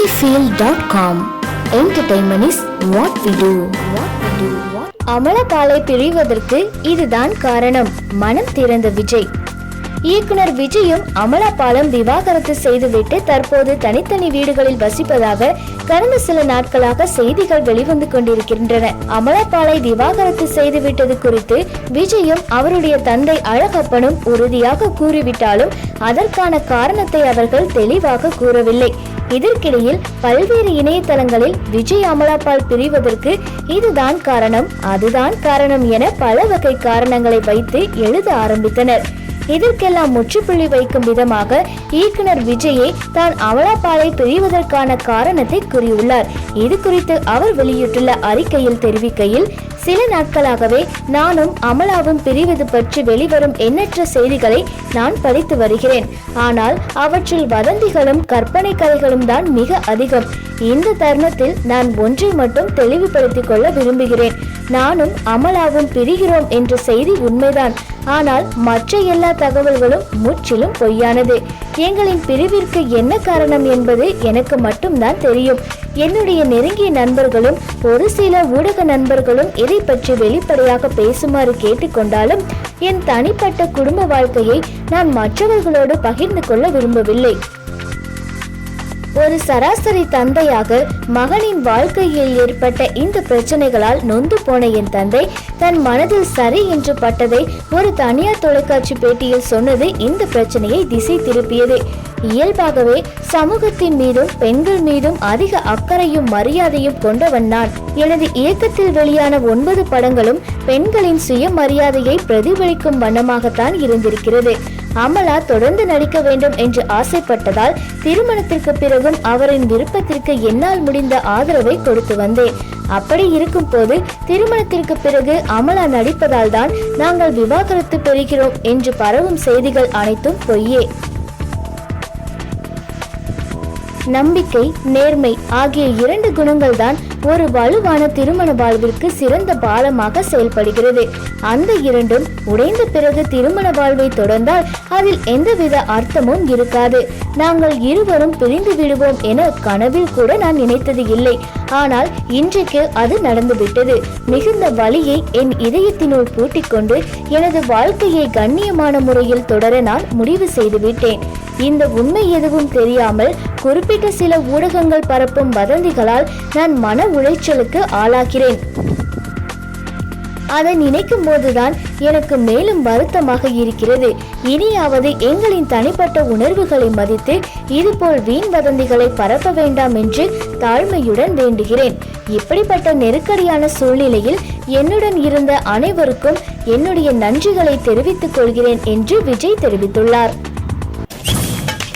cinefield.com Entertainment is what we do. அமலபாலை பிரிவதற்கு இதுதான் காரணம். மனம் திறந்த விஜய். இயக்குனர் விஜயும் அமலாபாலம் விவாகரத்து செய்துவிட்டு தற்போது தனித்தனி வீடுகளில் வசிப்பதாக கடந்த சில நாட்களாக செய்திகள் வெளிவந்து கொண்டிருக்கின்றன. அமலாபாலை விவாகரத்து செய்துவிட்டது குறித்து விஜயும் அவருடைய தந்தை அழகப்பனும் உறுதியாக கூறிவிட்டாலும் அதற்கான காரணத்தை அவர்கள் தெளிவாக கூறவில்லை. இதற்கிடையில் பல்வேறு இணையதளங்களில் விஜய் அமலாபால் பிரிவதற்கு இதுதான் காரணம். அதுதான் காரணம் என பல வகை காரணங்களை வைத்து எழுத ஆரம்பித்தனர். இதற்கெல்லாம் முற்றுப்புள்ளி வைக்கும் விதமாக இயக்குனர் விஜயை தான் அமலாபாலை பிரிவதற்கான காரணத்தை கூறியுள்ளார். இது குறித்து அவர் வெளியிட்டுள்ள அறிக்கையில் தெரிவிக்கையில் சில நாட்களாகவே நானும் அமலாவும் பிரிவது பற்றி வெளிவரும் எண்ணற்ற செய்திகளை நான் படித்து வருகிறேன். ஆனால் அவற்றில் வதந்திகளும் கற்பனை கதைகளும் தான் மிக அதிகம். இந்த தருணத்தில் நான் ஒன்றை மட்டும் தெளிவுபடுத்திக் கொள்ள விரும்புகிறேன். நானும் அமலாவும் பிரிகிறோம் என்ற செய்தி உண்மைதான். ஆனால் மற்ற எல்லா தகவல்களும் முற்றிலும் பொய்யானது. எங்களின் பிரிவிற்கு என்ன காரணம் என்பது எனக்கு மட்டும்தான் தெரியும். என்னுடைய நெருங்கிய நண்பர்களும் ஒரு சில ஊடக நண்பர்களும் இதை பற்றி வெளிப்படையாக பேசுமாறு கேட்டுக்கொண்டாலும் என் தனிப்பட்ட குடும்ப வாழ்க்கையை நான் மற்றவர்களோடு பகிர்ந்து கொள்ள விரும்பவில்லை. ஒரு சராசரி தந்தையாக மகனின் வாழ்க்கையில் ஏற்பட்ட இந்த பிரச்சனைகளால் நொந்து போன என் தந்தை தன் மனதில் சரி என்று பட்டதை ஒரு தனியார் தொலைக்காட்சி பேட்டியில் சொன்னது இந்த பிரச்சனையை திசை திருப்பியது. இயல்பாகவே சமூகத்தின் மீதும் பெண்கள் மீதும் அதிக அக்கறையும் மரியாதையும் கொண்டவன் நான். எனது இயக்கத்தில் வெளியான ஒன்பது படங்களும் பெண்களின் சுயமரியாதையை பிரதிபலிக்கும் வண்ணமாகத்தான் இருந்திருக்கிறது. அமலா தொடர்ந்து நடிக்க வேண்டும் என்று ஆசைப்பட்டதால் திருமணத்திற்கு பிறகும் அவரின் விருப்பத்திற்கு என்னால் முடிந்த ஆதரவை கொடுத்து வந்தேன். அப்படி இருக்கும் போது திருமணத்திற்கு பிறகு அமலா நடிப்பதால் தான் நாங்கள் விவாகரத்து பெறுகிறோம் என்று பரவும் செய்திகள் அனைத்தும் பொய்யே. நம்பிக்கை நேர்மை ஆகிய இரண்டு குணங்கள் தான் ஒரு வலுவான திருமண வாழ்விற்கு சிறந்த பாலமாக செயல்படுகிறது. அந்த இரண்டும் உடைந்த பிறகு திருமண வாழ்வை தொடர்ந்தால் அதில் எந்தவித அர்த்தமும் இருக்காது. நாங்கள் இருவரும் பிரிந்து விடுவோம் என கனவில் கூட நான் நினைத்தது இல்லை. ஆனால் இன்றைக்கு அது நடந்துவிட்டது. மிகுந்த வலியை என் இதயத்தினுள் பூட்டிக்கொண்டு எனது வாழ்க்கையை கண்ணியமான முறையில் தொடர நான் முடிவு செய்துவிட்டேன். இந்த உண்மை எதுவும் தெரியாமல் குறிப்பிட்ட சில ஊடகங்கள் பரப்பும் வதந்திகளால் நான் மன உளைச்சலுக்கு ஆளாகிறேன். அதை நினைக்கும் போதுதான் எனக்கு மேலும் வருத்தமாக இருக்கிறது. இனியாவது எங்களின் தனிப்பட்ட உணர்வுகளை மதித்து இதுபோல் வீண் வதந்திகளை பரப்ப வேண்டாம் என்று தாழ்மையுடன் வேண்டுகிறேன். இப்படிப்பட்ட நெருக்கடியான சூழ்நிலையில் என்னுடன் இருந்த அனைவருக்கும் என்னுடைய நன்றிகளை தெரிவித்துக் கொள்கிறேன் என்று விஜய் தெரிவித்துள்ளார்.